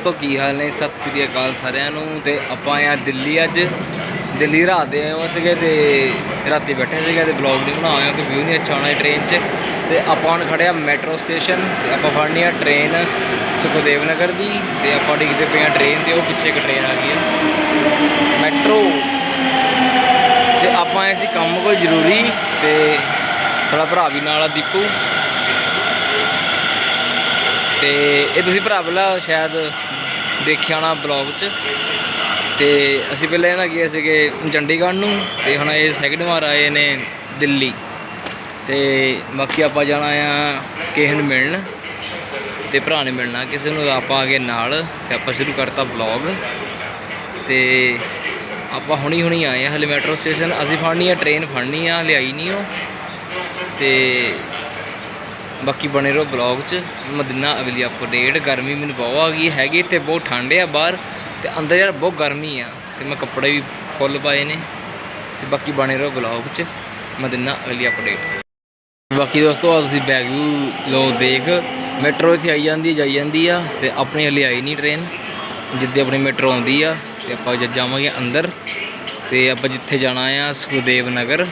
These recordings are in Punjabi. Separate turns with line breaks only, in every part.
ਦੋਸਤੋ, ਕੀ ਹਾਲ ਨੇ? ਸਤਿ ਸ੍ਰੀ ਅਕਾਲ ਸਾਰਿਆਂ ਨੂੰ। ਤੇ ਆਪਾਂ ਆਏ ਆ ਦਿੱਲੀ ਅੱਜ। ਦਿੱਲੀ ਰਾਤ ਦੇ ਆਏ ਹੋਏ ਸੀਗੇ ਤੇ ਰਾਤੀ ਬੈਠੇ ਸੀਗੇ ਤੇ ਬਲੌਗ ਨਹੀਂ ਬਣਾ ਹੋਇਆ, ਕਿ ਵਿਊ ਨਹੀਂ ਅੱਛਾ ਆਉਣਾ ਟ੍ਰੇਨ 'ਚ। ਤੇ ਆਪਾਂ ਹੁਣ ਖੜੇ ਆ ਮੈਟਰੋ ਸਟੇਸ਼ਨ ਤੇ ਆਪਾਂ ਫੜਨੀ ਆ ਟ੍ਰੇਨ ਸੁਖਦੇਵ ਨਗਰ ਦੀ। ਤੇ ਆਪਾਂ ਡਿੱਗਦੇ ਪਏ ਆ ਟ੍ਰੇਨ ਤੇ, ਉਹ ਪਿੱਛੇ ਇੱਕ ਟ੍ਰੇਨ ਆ ਗਈ ਹੈ ਮੈਟਰੋ ਤੇ ਆਪਾਂ ਆਏ ਸੀ ਕੰਮ ਕੋਈ ਜ਼ਰੂਰੀ, ਤੇ ਸਾਡਾ ਭਰਾ ਵੀ ਨਾਲ ਆ ਦੀਪੂ। ਤੇ ਇਹ ਤੁਸੀਂ ਭਰਾ ਪਹਿਲਾਂ ਸ਼ਾਇਦ ਦੇਖਿਆ ਹੋਣਾ ਬਲੌਗ 'ਚ। ਤੇ ਅਸੀਂ ਪਹਿਲਾਂ ਇਹਨਾਂ ਗਏ ਸੀਗੇ ਚੰਡੀਗੜ੍ਹ ਨੂੰ, ਤੇ ਹੁਣ ਇਹ ਸੈਕਿੰਡ ਵਾਰ ਆਏ ਨੇ ਦਿੱਲੀ। ਤੇ ਬਾਕੀ ਆਪਾਂ ਜਾਣਾ ਆ ਕਿਸੇ ਨੂੰ ਮਿਲਣ, ਤੇ ਭਰਾ ਨੇ ਮਿਲਣਾ ਕਿਸੇ ਨੂੰ, ਆਪਾਂ ਆ ਗਏ ਨਾਲ, ਤੇ ਆਪਾਂ ਸ਼ੁਰੂ ਕਰਤਾ ਬਲੌਗ ਤੇ ਆਪਾਂ ਹੁਣੀ ਹੁਣੀ ਆਏ ਆ, ਹਲੇ ਮੈਟਰੋ ਸਟੇਸ਼ਨ ਅਸੀਂ ਫੜਨੀ ਆ ਟ੍ਰੇਨ ਫੜਨੀ ਆ, ਲਿਆਈ ਨਹੀਂ ਉਹ। ਤੇ ਬਾਕੀ ਬਣੇ ਰਹੋ ਬਲੌਗ 'ਚ। ਮੈਂ ਮਦੀਨਾ ਅਗਲੀ ਅਪਡੇਟ ਗਰਮੀ ਮੈਨੂੰ ਬਹੁਤ ਆ ਗਈ, ਹੈਗੀ ਤੇ ਬਹੁਤ ਠੰਡ ਆ ਬਾਹਰ। ਤੇ ਅੰਦਰ ਯਾਰ ਬਹੁਤ ਗਰਮੀ ਆ। ਤੇ ਮੈਂ ਕੱਪੜੇ ਵੀ ਫੁੱਲ ਪਾਏ ਨੇ। ਤੇ ਬਾਕੀ ਬਣੇ ਰਹੋ ਬਲੌਗ 'ਚ। ਮੈਂ ਮਦੀਨਾ ਅਗਲੀ ਅਪਡੇਟ ਬਾਕੀ ਦੋਸਤੋ ਆ ਤੁਸੀਂ ਬੈਗ ਵੀ ਲੋ ਦੇਖ। ਮੈਟਰੋ ਇੱਥੇ ਆਈ ਜਾਂਦੀ, ਜਾਈ ਜਾਂਦੀ ਆ। ਤੇ ਆਪਣੀ ਹਲੇ ਆਈ ਨਹੀਂ ਟ੍ਰੇਨ ਜਿੱਦੇ ਆਪਣੀ ਮੈਟਰੋ ਆਉਂਦੀ ਆ। ਤੇ ਆਪਾਂ ਜਦ ਜਾਵਾਂਗੇ ਅੰਦਰ। ਤੇ ਆਪਾਂ ਜਿੱਥੇ ਜਾਣਾ ਆ, ਸੁਖਦੇਵ ਨਗਰ।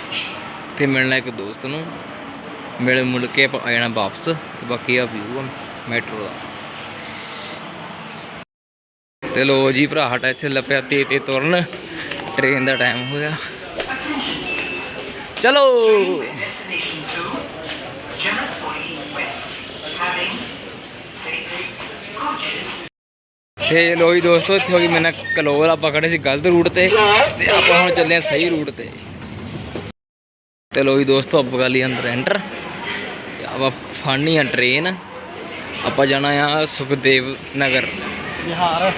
ਤੇ ਮਿਲਣਾ ਇੱਕ ਦੋਸਤ ਨੂੰ। ਮਿਲ ਮੁਲ ਕੇ ਆਪਾਂ ਆ ਜਾਣਾ ਵਾਪਸ ਤੇ ਬਾਕੀ ਆ ਵਿਊ ਆ ਮੈਟਰੋ ਦਾ। ਤੇ ਲੋ ਜੀ ਭਰਾ ਹਟਾ ਇੱਥੇ ਲੱਪਿਆ ਤੇ ਤੇ ਤੁਰਨ। ਟ੍ਰੇਨ ਦਾ ਟਾਈਮ ਹੋਇਆ ਚਲੋ। ਤੇ ਲੋ ਜੀ ਦੋਸਤੋ, ਇੱਥੇ ਹੋ ਗਈ ਮੇਰੇ ਕਲੋਲ। ਆਪਾਂ ਖੜੇ ਸੀ ਗਲਤ ਰੂਟ ਤੇ ਤੇ ਆਪਾਂ ਹੁਣ ਚੱਲੇ ਆ ਸਹੀ ਰੂਟ ਤੇ। ਤੇ ਲੋ ਜੀ ਦੋਸਤੋ, ਆਪਾਂ ਗਾਲੀ ਅੰਦਰ ਐਂਟਰ ਆਪਾਂ ਫੜਨੀ ਆ ਟ੍ਰੇਨ ਆਪਾਂ ਜਾਣਾ ਆ ਸੁਖਦੇਵ ਨਗਰ।
ਬਿਹਾਰ।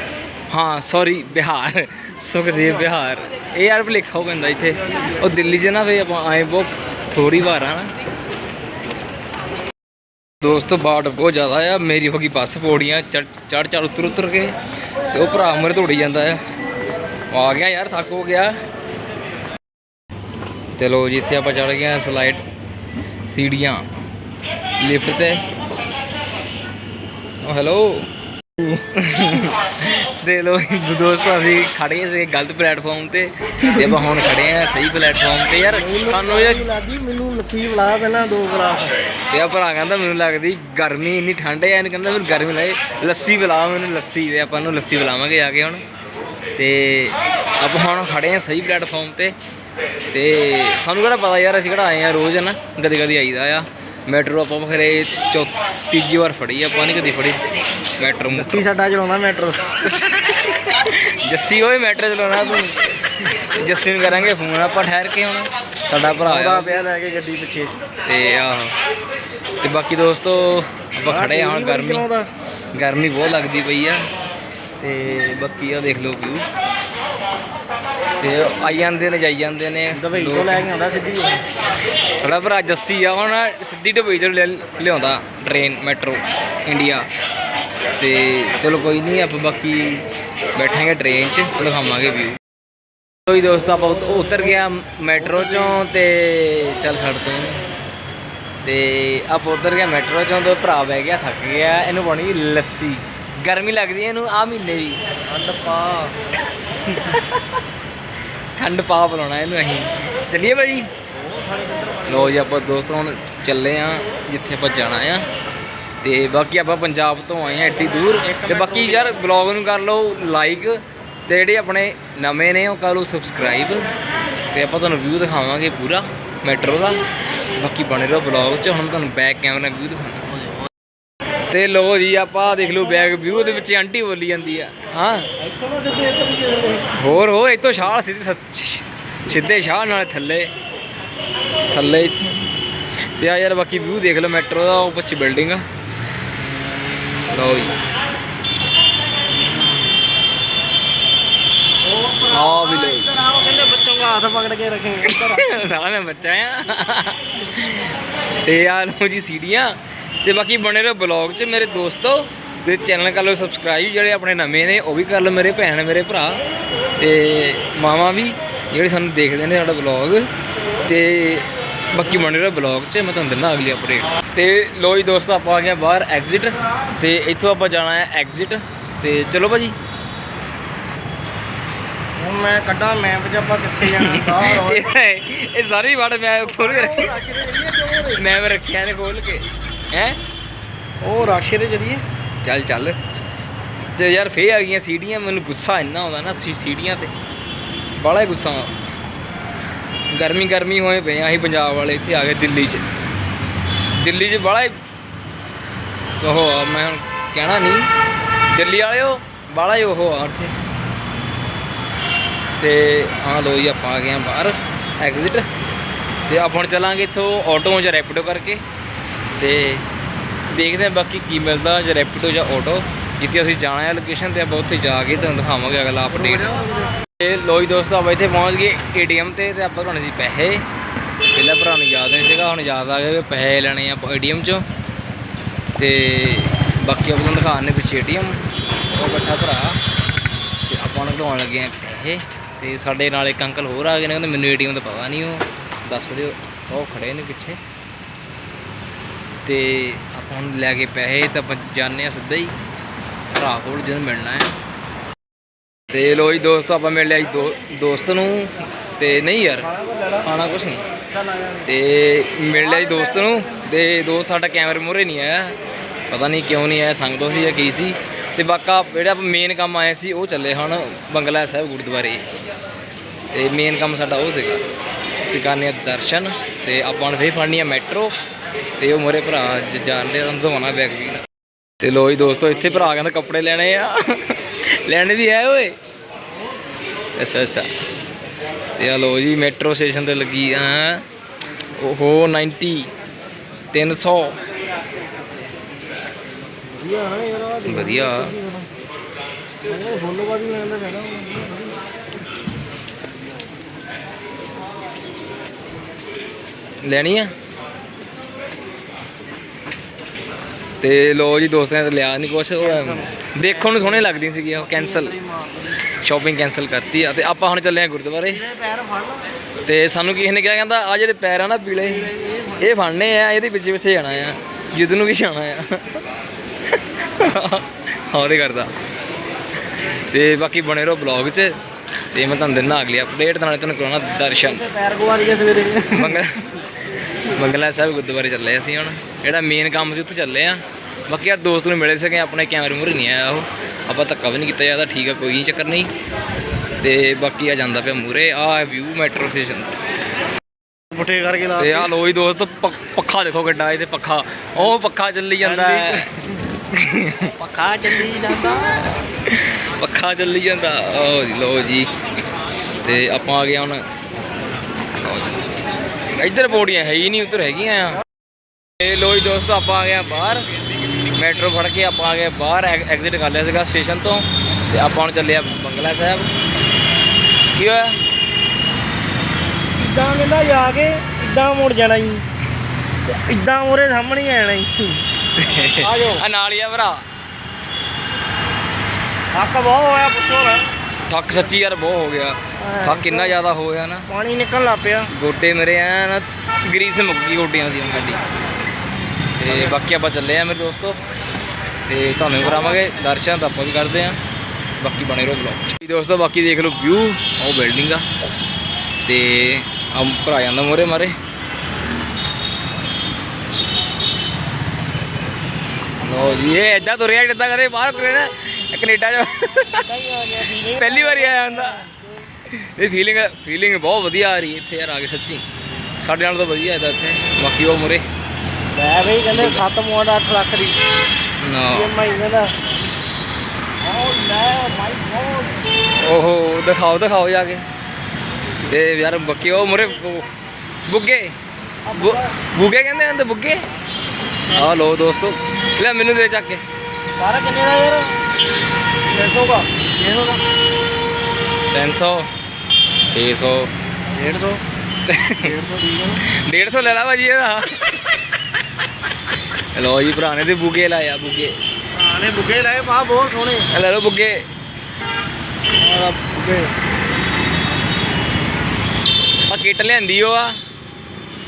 ਹਾਂ ਸੌਰੀ ਬਿਹਾਰ। ਸੁਖਦੇਵ ਬਿਹਾਰ। ਇਹ ਯਾਰ ਭੁਲੇਖਾ ਹੋ ਪੈਂਦਾ ਇੱਥੇ। ਉਹ ਦਿੱਲੀ 'ਚ ਨਾ ਫੇ ਆਪਾਂ ਆਏ ਬਹੁਤ ਥੋੜੀ ਵਾਰ ਆ ਨਾ। ਦੋਸਤੋ ਬਾਟ ਬਹੁਤ ਜ਼ਿਆਦਾ ਆ। ਮੇਰੀ ਹੋ ਗਈ ਬੱਸ ਪੌੜੀਆਂ ਚੜ ਚੜ ਉਤਰ ਉਤਰ ਕੇ। ਤੇ ਉਹ ਭਰਾ ਮੇਰੇ ਦੌੜੀ ਜਾਂਦਾ ਆ। ਆ ਗਿਆ ਯਾਰ ਥੱਕ ਹੋ ਗਿਆ। ਚਲੋ ਜੀ ਇੱਥੇ ਆਪਾਂ ਚੜ ਗਏ ਆ ਸਲਾਈਡ ਸੀੜੀਆਂ। ਲਿਫਟ ਤੇ। ਓ ਹੈਲੋ। ਦੇ ਲੋ ਦੋਸਤੋ ਅਸੀਂ ਖੜੇ ਸੀ ਗਲਤ ਪਲੇਟਫਾਰਮ ਤੇ ਤੇ ਆਪਾਂ ਹੁਣ ਖੜੇ ਆ ਸਹੀ ਪਲੇਟਫਾਰਮ ਤੇ। ਯਾਰ ਸਾਨੂੰ ਇਹ
ਲਾਦੀ ਮੈਨੂੰ ਲੱਥੀ ਬੁਲਾ ਪਹਿਲਾਂ ਦੋ ਗਲਾਸ
ਤੇ ਆ ਭਰਾ ਕਹਿੰਦਾ ਮੈਨੂੰ ਲੱਗਦੀ ਗਰਮੀ ਇੰਨੀ ਠੰਡ ਹੈ ਇਹਨੂੰ ਕਹਿੰਦਾ ਮੈਨੂੰ ਗਰਮੀ ਲੱਗੇ। ਲੱਸੀ ਪਿਲਾ ਮੈਨੂੰ ਲੱਸੀ ਤੇ ਆਪਾਂ ਨੂੰ ਲੱਸੀ ਪਿਲਾਵਾਂਗੇ ਜਾ ਕੇ ਹੁਣ। ਤੇ ਆਪਾਂ ਹੁਣ ਖੜੇ ਆ ਸਹੀ ਪਲੇਟਫਾਰਮ ਤੇ। ਤੇ ਸਾਨੂੰ ਕਿਹੜਾ ਪਤਾ ਯਾਰ ਅਸੀਂ ਕਿਹੜਾ ਆਏ ਆ ਰੋਜ਼ ਨਾ? ਕਦੇ ਕਦੇ ਆਈਦਾ ਆ। ਮੈਟਰੋ ਆਪਾਂ ਚੌ ਤੀਜੀ ਵਾਰ ਫੜੀ ਆ, ਆਪਾਂ ਨਹੀਂ ਕਦੀ ਫੜੀ। ਮੈਟਰੋ
ਸੀ ਸਾਡਾ ਚਲਾਉਂਦਾ ਮੈਟਰੋ।
ਜੱਸੀ ਓਏ ਮੈਟਰੋ ਚਲਾਉਣਾ ਤੂੰ। ਜੱਸੀ ਨੂੰ ਕਰਾਂਗੇ ਫੋਨ ਆਪਾਂ ਠਹਿਰ ਕੇ ਹੁਣ ਸਾਡਾ ਭਰਾ ਆ।
ਪਿਆ ਲੈ ਕੇ ਗੱਡੀ ਪਿੱਛੇ।
ਤੇ ਆਹੋ ਤੇ ਬਾਕੀ ਦੋਸਤੋ ਆਪਾਂ ਖੜੇ ਆ ਹੁਣ ਗਰਮੀ। ਗਰਮੀ ਬਹੁਤ ਲੱਗਦੀ ਪਈ ਆ। ਤੇ ਬਾਕੀ ਆ ਦੇਖ ਲਓ ਵਿਊ ਤੇ ਆਈ ਜਾਂਦੇ ਨੇ ਜਾਈ ਜਾਂਦੇ ਨੇ।
ਦਵਾਈ ਤੋਂ ਲੈ ਕੇ ਆਉਂਦਾ ਸਿੱਧੀ
ਸਾਡਾ ਭਰਾ ਜੱਸੀ ਆ ਹੁਣ ਸਿੱਧੀ ਢਬਈ ਤੋਂ ਲਿਆ- ਲਿਆਉਂਦਾ ਟ੍ਰੇਨ ਮੈਟਰੋ ਇੰਡੀਆ ਤੇ ਚਲੋ ਕੋਈ ਨਹੀਂ ਆਪਾਂ ਬਾਕੀ ਬੈਠਾਂਗੇ ਟ੍ਰੇਨ 'ਚ ਦਿਖਾਵਾਂਗੇ ਵਿਊ ਕੋਈ ਦੋਸਤ ਆਪਾਂ ਉਤ- ਉਤਰ ਗਿਆ ਮੈਟਰੋ ਚੋਂ ਤੇ ਚੱਲ ਛੱਡ ਦੋ ਤੇ ਆਪਾਂ ਉਤਰ ਗਿਆ ਮੈਟਰੋ ਚੋਂ ਤੇ ਭਰਾ ਬਹਿ ਗਿਆ ਥੱਕ ਗਿਆ। ਇਹਨੂੰ ਪਾਉਣੀ ਲੱਸੀ। ਗਰਮੀ ਲੱਗਦੀ ਹੈ ਇਹਨੂੰ ਆ ਮਹੀਨੇ ਦੀ।
ਠੰਡ ਪਾ।
ਠੰਡ ਪਾ ਬੁਲਾਉਣਾ ਇਹਨੂੰ ਅਸੀਂ। ਚੱਲੀਏ ਭਾਈ ਲੋ ਜੀ ਆਪਾਂ ਦੋਸਤੋ ਹੁਣ ਚੱਲੇ ਆ ਜਿੱਥੇ ਆਪਾਂ ਜਾਣਾ ਆ। ਤੇ ਬਾਕੀ ਆਪਾਂ ਪੰਜਾਬ ਤੋਂ ਆਏ ਆ ਏਡੀ ਦੂਰ। ਤੇ ਬਾਕੀ ਯਾਰ ਬਲੌਗ ਨੂੰ ਕਰ ਲਓ ਲਾਈਕ ਤੇ ਜਿਹੜੇ ਆਪਣੇ ਨਵੇਂ ਨੇ ਉਹ ਕਰ ਲਓ ਸਬਸਕ੍ਰਾਈਬ ਤੇ ਆਪਾਂ ਤੁਹਾਨੂੰ ਵਿਊ ਦਿਖਾਵਾਂਗੇ ਪੂਰਾ ਮੈਟਰੋ ਦਾ। ਬਾਕੀ ਬਣੇ ਰਹੋ ਬਲੌਗ 'ਚ ਹੁਣ ਤੁਹਾਨੂੰ ਬੈਕ ਕੈਮਰਾ ਵਿਊ ਦਿਖਾਵਾਂਗੇ ਤੇ ਲੋ ਜੀ, ਆਪਾਂ ਦੇਖ ਲਓ ਬੈਕ ਵਿਊ ਦੇ ਵਿੱਚ ਆਂਟੀ ਬੋਲੀ ਜਾਂਦੀ ਆ। ਹਾਂ। ਹੋਰ ਹੋਰ ਇਤੋਂ ਛਾਲ ਸਿੱਧੇ ਸਿੱਧੇ ਛਾਲ ਨਾਲ ਥੱਲੇ। ਥੱਲੇ ਤੇ ਆ ਯਾਰ, ਬਾਕੀ ਵਿਊ ਦੇਖ ਲਓ ਮੈਟਰੋ ਦਾ, ਉਹ ਪਿੱਛੇ ਬਿਲਡਿੰਗ ਆ। ਲਓ ਜੀ। ਆ ਵੀ ਲਓ
ਕਹਿੰਦੇ ਬੱਚੋਂ ਦਾ ਹੱਥ ਪਕੜ ਕੇ ਰੱਖੇਂਗੇ ਇੱਧਰ
ਮੈਂ ਬੱਚਾ ਆ। ਤੇ ਆ ਲਓ ਜੀ ਸੀੜੀਆਂ। ਤੇ ਬਾਕੀ ਬਣੇ ਰਹੋ ਬਲੌਗ 'ਚ ਮੇਰੇ ਦੋਸਤੋ ਤੇ ਚੈਨਲ ਕਰ ਲਓ ਸਬਸਕ੍ਰਾਈਬ ਜਿਹੜੇ ਆਪਣੇ ਨਵੇਂ ਨੇ ਉਹ ਵੀ ਕਰ ਲਓ ਮੇਰੇ ਭੈਣ ਮੇਰੇ ਭਰਾ ਤੇ ਮਾਵਾਂ ਵੀ ਜਿਹੜੇ ਸਾਨੂੰ ਦੇਖਦੇ ਨੇ ਸਾਡਾ ਬਲੌਗ ਤੇ ਬਾਕੀ ਬਣੇ ਰਹੋ ਬਲੌਗ 'ਚ ਮੈਂ ਤੁਹਾਨੂੰ ਦਿੰਦਾ ਅਗਲੀ ਅਪਡੇਟ ਤੇ ਲੋ ਜੀ ਦੋਸਤੋ ਆਪਾਂ ਆ ਗਏ ਬਾਹਰ ਐਗਜ਼ਿਟ ਤੇ ਇੱਥੋਂ ਆਪਾਂ ਜਾਣਾ ਹੈ ਐਗਜ਼ਿਟ ਤੇ ਚਲੋ ਭਾਜੀ।
ਹੁਣ ਮੈਂ ਕੱਢਾਂ ਮੈਪ 'ਚ ਆਪਾਂ ਕਿੱਥੇ ਜਾਣਾ ਬਾਹਰ ਹੋਰ।
ਇਹ ਸਾਰੀ ਵੜ ਮੈਂ ਖੋਲ ਕੇ ਰੱਖੀ ਮੈਂ ਰੱਖਿਆ ਨੇ ਖੋਲ ਕੇ। ਹੈ?
ਉਹ ਰਾਸ਼ੇ ਦੇ ਜਰੀਏ।
ਚੱਲ ਚੱਲ। ਤੇ ਯਾਰ ਫੇਰ ਆ ਗਈਆਂ ਸੀੜੀਆਂ ਮੈਨੂੰ ਗੁੱਸਾ ਇੰਨਾ ਆਉਂਦਾ ਨਾ ਸੀ ਸੀੜੀਆਂ ਤੇ। ਬੜਾ ਹੀ ਗੁੱਸਾ ਗਰਮੀ ਗਰਮੀ ਹੋਏ ਪਏ ਆ ਅਸੀਂ ਪੰਜਾਬ ਵਾਲੇ ਇੱਥੇ ਆ ਗਏ ਦਿੱਲੀ 'ਚ। ਦਿੱਲੀ 'ਚ ਬੜਾ ਉਹ ਆ, ਮੈਂ ਹੁਣ ਕਹਿਣਾ ਨਹੀਂ। ਦਿੱਲੀ ਵਾਲਿਓ ਬੜਾ ਹੀ ਉਹ ਆ ਉੱਥੇ ਤੇ ਹਾਂ ਲੋ ਜੀ ਆਪਾਂ ਆ ਗਏ ਆ ਬਾਹਰ ਐਗਜ਼ਿਟ। ਤੇ ਆਪਾਂ ਹੁਣ ਚੱਲਾਂਗੇ ਇੱਥੋਂ ਆਟੋ ਜਾਂ ਰੈਪਿਡੋ ਕਰਕੇ। ਤੇ ਦੇਖਦੇ ਹਾਂ ਬਾਕੀ ਕੀ ਮਿਲਦਾ ਜਾਂ ਰੈਪਿਡੋ ਜਾਂ ਆਟੋ। ਜਿੱਥੇ ਅਸੀਂ ਜਾਣਾ ਹੈ ਲੋਕੇਸ਼ਨ ਤੇ ਆਪਾਂ ਉੱਥੇ ਜਾ ਕੇ ਤੁਹਾਨੂੰ ਦਿਖਾਵਾਂਗੇ ਅਗਲਾ ਅਪਡੇਟ ਤੇ ਲੋ ਜੀ ਦੋਸਤੋ, ਆਪਾਂ ਇੱਥੇ ਪਹੁੰਚ ਗਏ ਏਟੀਐਮ ਤੇ ਤੇ ਆਪਾਂ ਤੁਹਾਨੂੰ ਸੀ ਪੈਸੇ। ਪਹਿਲਾਂ ਭਰਾ ਨੂੰ ਯਾਦ ਨਹੀਂ ਸੀਗਾ, ਹੁਣ ਯਾਦ ਆ ਗਿਆ ਕਿ ਪੈਸੇ ਲੈਣੇ ਆ ਏਟੀਐਮ ਚੋਂ। ਤੇ ਬਾਕੀ ਆਪਾਂ ਤੁਹਾਨੂੰ ਦਿਖਾਣੇ ਪਿੱਛੇ ਏਟੀਐਮ ਉਹ ਬੈਠਾ ਭਰਾ। ਤੇ ਆਪਾਂ ਨੂੰ ਕਢਾਉਣ ਲੱਗੇ ਆ ਪੈਸੇ। ਤੇ ਸਾਡੇ ਨਾਲ ਇੱਕ ਅੰਕਲ ਹੋਰ ਆ ਗਏ ਨੇ, ਕਹਿੰਦੇ ਮੈਨੂੰ ਏਟੀਐਮ ਦਾ ਪਤਾ ਨਹੀਂ ਉਹ। ਦੱਸ ਦਿਓ। ਉਹ ਖੜੇ ਨੇ ਪਿੱਛੇ। ਤੇ ਆਪਾਂ ਹੁਣ ਲੈ ਕੇ ਪੈਸੇ ਤਾਂ ਆਪਾਂ ਜਾਣੇ ਆ ਸਿੱਧਾ ਹੀ। ਭਰਾ ਕੋਲ ਜਿਹਨੂੰ ਮਿਲਣਾ ਹੈ। ਤੇ ਲੋ ਜੀ ਦੋਸਤੋ, ਆਪਾਂ ਮਿਲ ਲਿਆ ਜੀ ਦੋ ਦੋਸਤ ਨੂੰ। ਤੇ ਨਹੀਂ ਯਾਰ ਖਾਣਾ ਕੁਛ ਨਹੀਂ। ਤੇ ਮਿਲ ਲਿਆ ਜੀ ਦੋਸਤ ਨੂੰ। ਤੇ ਦੋਸਤ ਸਾਡਾ ਕੈਮਰੇ ਮੂਹਰੇ ਨਹੀਂ ਆਇਆ। ਪਤਾ ਨਹੀਂ ਕਿਉਂ ਨਹੀਂ ਆਇਆ ਸੰਗਤੋਂ ਸੀ ਜਾਂ ਕੀ ਸੀ। ਤੇ ਬਾਕਾ ਜਿਹੜਾ ਆਪਾਂ ਮੇਨ ਕੰਮ ਆਏ ਸੀ, ਉਹ ਚੱਲੇ ਹੁਣ ਬੰਗਲਾ ਸਾਹਿਬ ਗੁਰਦੁਆਰੇ। ਤੇ ਮੇਨ ਕੰਮ ਸਾਡਾ ਉਹ ਸੀਗਾ। ਅਸੀਂ ਕਰਨੇ ਦਰਸ਼ਨ। ਤੇ ਆਪਾਂ ਹੁਣ ਫੇਰ ਫੜਨੀ ਆ ਮੈਟਰੋ। ਤੇ ਉਹ ਮੋਰੇ ਭਰਾ ਜਾਣਦੇ ਰੰਧਵਾਨਾ ਬੈਗ ਵੀ। ਤੇ ਲੋ ਜੀ ਦੋਸਤੋ ਇੱਥੇ ਭਰਾ ਕਹਿੰਦਾ ਕੱਪੜੇ ਲੈਣੇ ਆ। ਲੈਣੇ ਵੀ ਹੈ ਓਏ। ਅੱਛਾ ਅੱਛਾ। ਤੇ ਆ ਲੋ ਜੀ ਮੈਟਰੋ ਸਟੇਸ਼ਨ ਤੇ ਲੱਗੀ ਆ। ਓਹੋ 90 300
ਵਧੀਆ ਨਾ ਲੈਣੀ
ਆ? ਤੇ ਲੋ ਜੀ ਦੋਸਤਾਂ ਨੇ ਲਿਆ ਨਹੀਂ ਕੁਛ ਉਹ ਦੇਖਣ ਨੂੰ ਸੋਹਣੇ ਲੱਗਦੀਆਂ ਸੀਗੀਆਂ ਉਹ ਕੈਨਸਲ ਸ਼ਾਪਿੰਗ ਕੈਨਸਲ ਕਰਤੀ ਆ ਤੇ ਆਪਾਂ ਹੁਣ ਚੱਲੇ ਆ ਗੁਰਦੁਆਰੇ। ਤੇ ਸਾਨੂੰ ਕਿਸੇ ਨੇ ਕਿਹਾ ਕਹਿੰਦਾ ਆ ਜਿਹੜੇ ਪੈਰ ਆ ਨਾ ਪੀਲੇ ਇਹ ਫੜਨੇ ਆ ਇਹਦੇ ਪਿੱਛੇ ਪਿੱਛੇ ਜਾਣਾ ਆ ਜਿੱਦ ਨੂੰ ਵੀ ਜਾਣਾ ਆ। ਹਾਂ ਉਹਦੇ ਕਰਦਾ। ਤੇ ਬਾਕੀ ਬਣੇ ਰਹੋ ਬਲੌਗ 'ਚ ਤੇ ਮੈਂ ਤੁਹਾਨੂੰ ਦਿੰਦਾ ਅਗਲੀ ਅਪਡੇਟ ਨਾਲੇ ਤੁਹਾਨੂੰ ਕਰਾਉਣਾ ਦਰਸ਼ਨ।
ਪੈਰ ਗਵਾ ਗਏ ਸਵੇਰੇ।
ਮੰਗਲ ਮੰਗਲਾ ਸਾਹਿਬ ਗੁਰਦੁਆਰੇ ਚੱਲੇ ਅਸੀਂ ਹੁਣ। ਜਿਹੜਾ ਮੇਨ ਕੰਮ ਸੀ ਉੱਥੇ ਚੱਲੇ ਆ। ਬਾਕੀ ਯਾਰ ਦੋਸਤ ਨੂੰ ਮਿਲੇ ਸਕੇ ਆਪਣੇ ਕੈਮਰੇ ਮੂਹਰੇ ਨਹੀਂ ਆਇਆ ਉਹ। ਆਪਾਂ ਧੱਕਾ ਵੀ ਨਹੀਂ ਕੀਤਾ ਜ਼ਿਆਦਾ ਠੀਕ ਆ ਕੋਈ ਚੱਕਰ ਨਹੀਂ। ਤੇ ਬਾਕੀ ਆ ਜਾਂਦਾ ਪਿਆ ਮੂਹਰੇ। ਆ ਵਿਊ ਮੈਟਰੋ ਸਟੇਸ਼ਨ
ਪੁੱਠੇ ਕਰਕੇ ਲਾ
ਤੇ ਆ ਲੋ ਜੀ ਦੋਸਤ ਪੱਖਾ ਦੇਖੋ ਕਿੱਡਾ ਇਹਦੇ ਪੱਖਾ। ਉਹ ਪੱਖਾ ਚੱਲੀ ਜਾਂਦਾ।
ਪੱਖਾ ਚੱਲੀ ਜਾਂਦਾ।
ਪੱਖਾ ਚੱਲੀ ਜਾਂਦਾ। ਓ ਜੀ ਲੋ ਜੀ। ਤੇ ਆਪਾਂ ਆ ਗਏ ਹੁਣ। ਇੱਧਰ ਪੌੜੀਆਂ ਹੈ ਹੀ ਨਹੀਂ ਉੱਧਰ ਹੈਗੀਆਂ ਆ। ਤੇ ਲੋ ਜੀ ਦੋਸਤੋ ਆਪਾਂ ਆ ਗਏ ਆ ਬਾਹਰ। ਮੈਟਰੋ ਫੜ ਕੇ ਆਪਾਂ ਆ ਗਏ ਬਾਹਰ ਐਗਜ਼ਿਟ ਕਰ ਲਿਆ ਸੀਗਾ ਸਟੇਸ਼ਨ ਤੋਂ। ਤੇ ਆਪਾਂ ਹੁਣ ਚੱਲੇ ਆ ਬੰਗਲਾ ਸਾਹਿਬ। ਕੀ ਹੋਇਆ?
ਇਦਾਂ ਕਹਿੰਦਾ ਜਾ ਕੇ ਇਦਾਂ ਮੁੜ ਜਾਣਾ ਹੀ ਇਦਾਂ ਮੋਰੇ ਸਾਹਮਣੇ ਹੀ ਆ ਜਾਣਾ ਹੀ ਆ ਜਾਓ।
ਆ ਨਾਲ ਹੀ ਆ ਭਰਾ।
ਹੱਕ ਬਹੁਤ ਹੋਇਆ ਪੁੱਛੋ ਨਾ।
ਥੱਕ ਸੱਚੀ ਯਾਰ ਬਹੁਤ ਹੋ ਗਿਆ। ਥੱਕ ਕਿੰਨਾ ਜ਼ਿਆਦਾ ਹੋ ਗਿਆ ਨਾ।
ਪਾਣੀ ਨਿਕਲਣ ਲੱਗ ਪਿਆ।
ਗੋਡੇ ਮੇਰੇ ਆ ਨਾ ਗਰੀਸ ਮੁੱਕ ਗਈ ਗੋਡਿਆਂ ਦੀ ਸਾਡੀ ਤੇ ਬਾਕੀ ਆਪਾਂ ਚੱਲੇ ਆ ਮੇਰੇ ਦੋਸਤੋ। ਤੇ ਤੁਹਾਨੂੰ ਕਰਾਵਾਂਗੇ ਦਰਸ਼ਨ ਤਾਂ ਆਪਾਂ ਵੀ ਕਰਦੇ ਆ। ਬਾਕੀ ਬਣੇ ਰਹੋ ਬਲੌਗ ਦੋਸਤੋ ਬਾਕੀ ਦੇਖ ਲਓ ਵਿਊ ਉਹ ਬਿਲਡਿੰਗ ਆ। ਤੇ ਆ ਭਰਾ ਜਾਂਦਾ ਮੋਰੇ ਮਾਰੇ। ਲੋ ਜੀ ਇਹ ਐਦਾਂ ਤੁਰਿਆ ਕਿੱਦਾਂ ਕਰੇ? ਬਾਹਰ ਤੁਰੇ ਨਾ। ਕੈਨੇਡਾ ਚ। ਪਹਿਲੀ ਵਾਰੀ ਆਇਆ ਹੁੰਦਾ। ਇਹ ਫੀਲਿੰਗ ਫੀਲਿੰਗ ਬਹੁਤ ਵਧੀਆ ਆ ਰਹੀ ਇੱਥੇ ਯਾਰ ਆ ਕੇ ਸੱਚੀ। ਸਾਡੇ ਨਾਲ ਤਾਂ ਵਧੀਆ ਇਹਦਾ ਇੱਥੇ। ਬਾਕੀ ਉਹ ਮੁਰੇ।
ਲੈ ਬਈ ਕਹਿੰਦੇ 7 ਮੋੜ 8 ਲੱਖ ਦੀ।
ਨਾ।
ਲੈ ਮਾਈ ਗੋਡ
ਓਹੋ ਦਿਖਾਓ ਦਿਖਾਓ ਜਾ ਕੇ। ਤੇ ਯਾਰ ਬਾਕੀ ਉਹ ਮੁਰੇ ਬੁੱਗੇ। ਬੁੱਗੇ। ਕਹਿੰਦੇ ਹਨ ਤੇ ਬੁੱਗੇ? ਆ ਲੋ ਦੋਸਤੋ। ਲੈ ਮੈਨੂੰ ਦੇ ਚੱਕ ਕੇ।
ਸਾਰਾ ਕਿੰਨੇ ਦਾ ਯਾਰ? 600 ਦਾ 600 ਦਾ
300 600
150 150 ਦੀ
150 ਲੈ ਲਾ ਭਾਜੀ ਇਹਦਾ। ਲੋ ਜੀ ਭਰਾਣੇ ਤੇ ਬੁੱਗੇ ਲਾਇਆ ਬੁੱਗੇ।
ਆਨੇ ਬੁੱਗੇ ਲਾਏ ਪਾ ਬਹੁਤ ਸੋਹਣੇ।
ਇਹ ਲੈ ਲਓ ਬੁੱਗੇ।
ਆ
ਕਿੱਟ ਲਿਆਂਦੀ ਉਹ ਆ।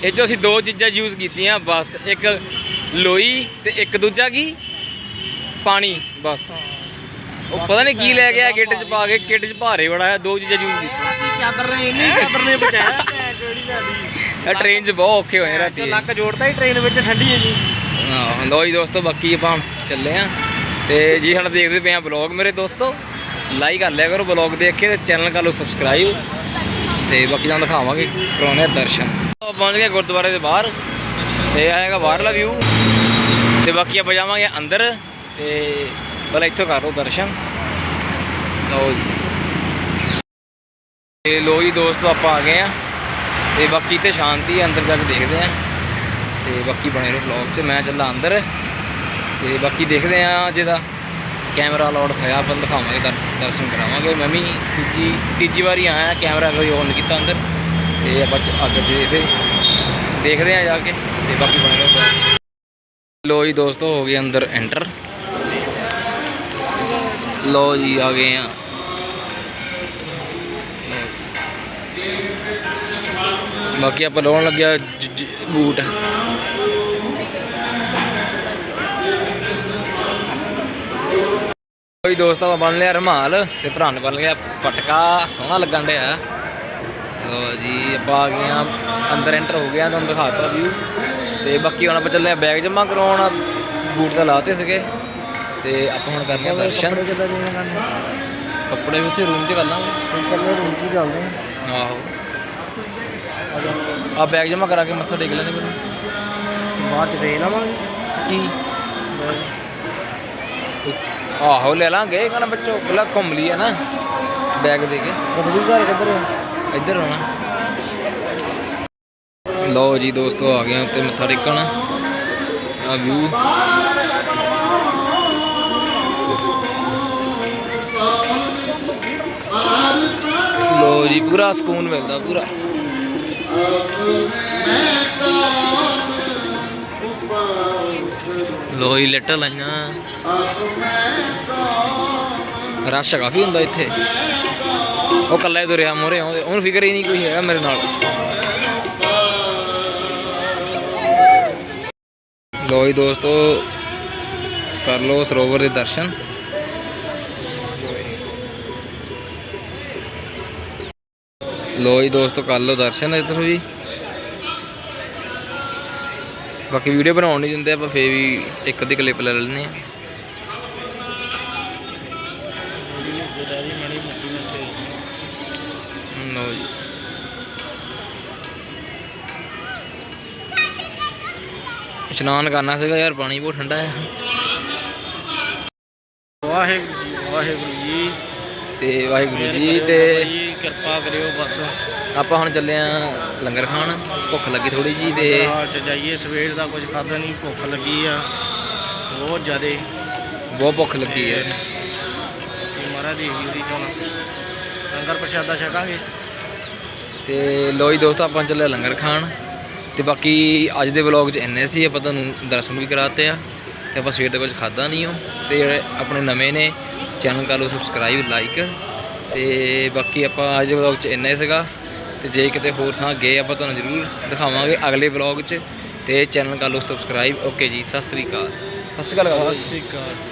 ਇਹ ਚੋਂ ਅਸੀਂ ਦੋ ਚੀਜ਼ਾਂ ਯੂਜ਼ ਕੀਤੀਆਂ ਬਸ ਇੱਕ ਲੋਈ ਤੇ ਇੱਕ ਦੂਜਾ ਕੀ? ਪਾਣੀ ਬਸ। ਉਹ ਪਤਾ ਨਹੀਂ ਕੀ ਲੈ ਗਿਆ ਕਿੱਟ ਚ ਪਾ ਕੇ ਕਿੱਟ ਚ ਭਾਰੇ ਬੜਾ ਹੈ ਦੋ ਚੀਜ਼ਾਂ ਯੂਜ਼ ਕੀਤੀਆਂ
ਚਾਦਰ ਨੇ ਇੰਨੀ ਚਾਦਰ ਨੇ ਬਚਾਇਆ। ਮੈਂ ਕਿਹੜੀ ਲਾਦੀ
ਇਹ ਟ੍ਰੇਨ 'ਚ ਬਹੁਤ ਔਖੇ ਹੋਏ ਰਾਤੀ।
ਲੱਕ ਜੋੜਦਾ ਹੀ ਟ੍ਰੇਨ ਵਿੱਚ ਠੰਡੀ ਹੈ ਜੀ।
ਹਾਂ ਲੋ ਜੀ ਦੋਸਤੋ ਬਾਕੀ ਆਪਾਂ ਚੱਲੇ ਆ ਤੇ ਜੀ ਹੁਣ ਦੇਖਦੇ ਪਏ ਆ ਬਲੌਗ ਮੇਰੇ ਦੋਸਤੋ। ਲਾਈਕ ਕਰ ਲਿਆ ਕਰੋ ਬਲੌਗ ਦੇਖ ਕੇ ਤੇ ਚੈਨਲ ਕਰ ਲਓ ਸਬਸਕ੍ਰਾਈਬ ਤੇ ਬਾਕੀ ਤੁਹਾਨੂੰ ਦਿਖਾਵਾਂਗੇ ਕਰਾਉਣੇ ਦਰਸ਼ਨ। ਆਪਾਂ ਪਹੁੰਚ ਗਏ ਗੁਰਦੁਆਰੇ ਦੇ ਬਾਹਰ। ਤੇ ਆਏਗਾ ਬਾਹਰਲਾ ਵਿਊ ਤੇ ਬਾਕੀ ਆਪਾਂ ਜਾਵਾਂਗੇ ਅੰਦਰ। ਤੇ ਪਹਿਲਾਂ ਇੱਥੋਂ ਕਰ ਲਓ ਦਰਸ਼ਨ। ਲਓ ਜੀ। ਤੇ ਲੋ ਜੀ ਦੋਸਤੋ, ਆਪਾਂ ਆ ਗਏ ਆ। ਤੇ ਬਾਕੀ ਤੇ ਸ਼ਾਂਤੀ ਹੈ ਅੰਦਰ ਜਾ ਕੇ ਦੇਖਦੇ ਆ। ਤੇ ਬਾਕੀ ਬਣੇ ਰਹੋ ਵਲੌਗ 'ਚ। ਮੈਂ ਚੱਲਾਂ ਅੰਦਰ। ਤੇ ਬਾਕੀ ਦੇਖਦੇ ਆ ਜਿਹਦਾ ਕੈਮਰਾ ਅਲਾਉਡ ਹੋਇਆ, ਆਪਾਂ ਦਿਖਾਵਾਂਗੇ, ਦਰ- ਦਰਸ਼ਨ ਕਰਾਵਾਂਗੇ। ਮੈਂ ਵੀ ਤੀਜੀ ਤੀਜੀ ਵਾਰੀ ਆਇਆ, ਕੈਮਰਾ ਕੋਈ ਔਨ ਕੀਤਾ ਅੰਦਰ। ਤੇ ਆਪਾਂ ਚ- ਅੱਗੇ ਦੇਖਦੇ ਦੇਖਦੇ ਆ ਜਾ ਕੇ। ਤੇ ਬਾਕੀ ਬਣੇ ਰਹੋ vlog 'ਚ। ਲੋ ਜੀ ਦੋਸਤੋ, ਹੋ ਗਏ ਅੰਦਰ ਐਂਟਰ ਲੋ ਜੀ, ਆ ਗਏ ਆ। ਬਾਕੀ ਆਪਾਂ ਲਾਉਣ ਲੱਗਿਆ ਬੂਟ। ਕੋਈ ਦੋਸਤ ਆਪਾਂ ਬਣ ਲਿਆ ਰਮਾਲ ਤੇ ਭਰਾ ਨੇ ਬਣ ਲਿਆ ਪਟਕਾ, ਸੋਹਣਾ ਲੱਗਣ ਡਿਆ। ਲੋ ਜੀ, ਆਪਾਂ ਆ ਗਏ ਆ, ਅੰਦਰ ਐਂਟਰ ਹੋ ਗਿਆ ਤੁਹਾਨੂੰ ਦਿਖਾਤਾ ਵਿਊ ਤੇ ਬਾਕੀ ਹੁਣ ਆਪਾਂ ਚੱਲੇ ਆ ਬੈਗ ਜਮਾ ਕਰਾਉਣ, ਬੂਟ ਤਾਂ ਲਾਤੇ ਸੀਗੇ। ਤੇ ਆਪਾਂ ਹੁਣ ਕਰਨੇ ਆ ਦਰਸ਼ਨ।
ਕਿੱਦਾਂ ਜਿਵੇਂ ਕਰਨੇ?
ਕੱਪੜੇ ਵੀ ਉੱਥੇ ਰੂਮ 'ਚ ਕਰ ਲਾਂਗੇ।
ਕੱਲੇ ਰੂਮ 'ਚ ਹੀ ਚੱਲਦੇ ਆ
ਆਹੋ। ਆ ਬੈਗ ਜਮਾ ਕਰਾ ਕੇ ਮੱਥਾ ਟੇਕ ਲੈਣੇ ਮੈਨੂੰ
ਬਾਅਦ ਚ ਵੇਖ ਲਵਾਂਗੇ।
ਕੀ? ਆਹੋ ਲੈ ਲਾਂਗੇ ਕਹਿੰਦਾ ਬੱਚੋ ਪਹਿਲਾਂ ਘੁੰਮ ਲਈ ਹੈ ਨਾ। ਬੈਗ ਦੇ ਕੇ।
ਕਦੋਂ ਘਰ ਕਿੱਧਰ ਹੈ
ਇੱਧਰ ਆਉਣਾ। ਲਓ ਜੀ ਦੋਸਤੋ ਆ ਗਏ ਹਾਂ ਉੱਤੇ ਮੱਥਾ ਟੇਕਣ। ਆ ਵਿਊ ਲੋ ਜੀ, ਪੂਰਾ ਸਕੂਨ ਮਿਲਦਾ, ਪੂਰਾ। ਲੋ ਜੀ ਲੈਟਰ ਲਾਈਆਂ ਰਸ਼ ਕਾਫੀ ਹੁੰਦਾ ਇੱਥੇ? ਉਹ ਕੱਲਾ ਹੀ ਤੁਰਿਆ ਮੋਰੇ ਉਹਨੂੰ ਫਿਕਰ ਹੀ ਨਹੀਂ ਕੋਈ ਹੈਗਾ ਮੇਰੇ ਨਾਲ। ਲੋ ਜੀ, ਦੋਸਤੋ, ਕਰ ਲੋ ਸਰੋਵਰ ਦੇ ਦਰਸ਼ਨ। ਲੋ ਜੀ ਦੋਸਤੋ ਕਰ ਲੋ ਦਰਸ਼ਨ ਇੱਧਰ ਜੀ ਬਾਕੀ ਵੀਡੀਓ ਬਣਾਉਣ ਨਹੀਂ ਦਿੰਦੇ ਆਪਾਂ ਫੇਰ ਵੀ ਇੱਕ ਅੱਧੀ ਕਲਿੱਪ ਲੈ ਲੈਂਦੇ ਆ ਲਓ ਜੀ। ਇਸ਼ਨਾਨ ਕਰਨਾ ਸੀਗਾ ਯਾਰ ਪਾਣੀ ਬਹੁਤ ਠੰਡਾ ਹੈ
ਵਾਹਿਗੁਰੂ ਵਾਹਿਗੁਰੂ ਜੀ।
ਤੇ ਵਾਹਿਗੁਰੂ ਜੀ
ਤੇ ਕਿਰਪਾ ਕਰਿਓ ਬਸ।
ਆਪਾਂ ਹੁਣ ਚੱਲੇ ਆ ਲੰਗਰ ਖਾਣ। ਭੁੱਖ ਲੱਗੀ ਥੋੜੀ ਜੀ ਤੇ
ਚ ਜਾਈਏ ਸਵੇਰ ਦਾ ਕੁਝ ਖਾਦਾ ਨਹੀਂ ਭੁੱਖ ਲੱਗੀ ਆ। ਬਹੁਤ ਜ਼ਿਆਦੇ।
ਬਹੁਤ ਭੁੱਖ ਲੱਗੀ ਹੈ
ਕਿ ਮਹਾਰਾਜ ਦੀ ਹਜ਼ੂਰੀ ਚੋਂ ਲੰਗਰ ਪ੍ਰਸ਼ਾਦਾ ਛਕਾਂਗੇ?
ਤੇ ਲੋਈ ਦੋਸਤੋ ਆਪਾਂ ਚੱਲੇ ਲੰਗਰ ਖਾਣ। ਤੇ ਬਾਕੀ ਅੱਜ ਦੇ ਵਲੌਗ 'ਚ ਇੰਨੇ ਸੀ ਆਪਾਂ ਤੁਹਾਨੂੰ ਦਰਸ਼ਨ ਵੀ ਕਰਾਤੇ ਆ। ਤੇ ਆਪਾਂ ਸਵੇਰ ਦਾ ਕੁਝ ਖਾਦਾ ਨਹੀਂ ਹੋ ਤੇ ਜਿਹੜੇ ਆਪਣੇ ਨਵੇਂ ਨੇ ਚੈਨਲ ਕਰ ਲਓ ਸਬਸਕ੍ਰਾਈਬ ਲਾਈਕ। ਤੇ ਬਾਕੀ ਆਪਾਂ ਅੱਜ ਦੇ ਵਲੌਗ 'ਚ ਇੰਨਾ ਹੀ ਸੀਗਾ। ਤੇ ਜੇ ਕਿਤੇ ਹੋਰ ਥਾਂ ਗਏ ਆਪਾਂ ਤੁਹਾਨੂੰ ਜ਼ਰੂਰ ਦਿਖਾਵਾਂਗੇ ਅਗਲੇ ਵਲੌਗ 'ਚ। ਤੇ ਚੈਨਲ ਕਰ ਲਓ ਸਬਸਕ੍ਰਾਈਬ ਓਕੇ ਜੀ ਸਤਿ ਸ੍ਰੀ ਅਕਾਲ। ਸਤਿ ਸ੍ਰੀ ਅਕਾਲ।
ਸਤਿ ਸ਼੍ਰੀ ਅਕਾਲ।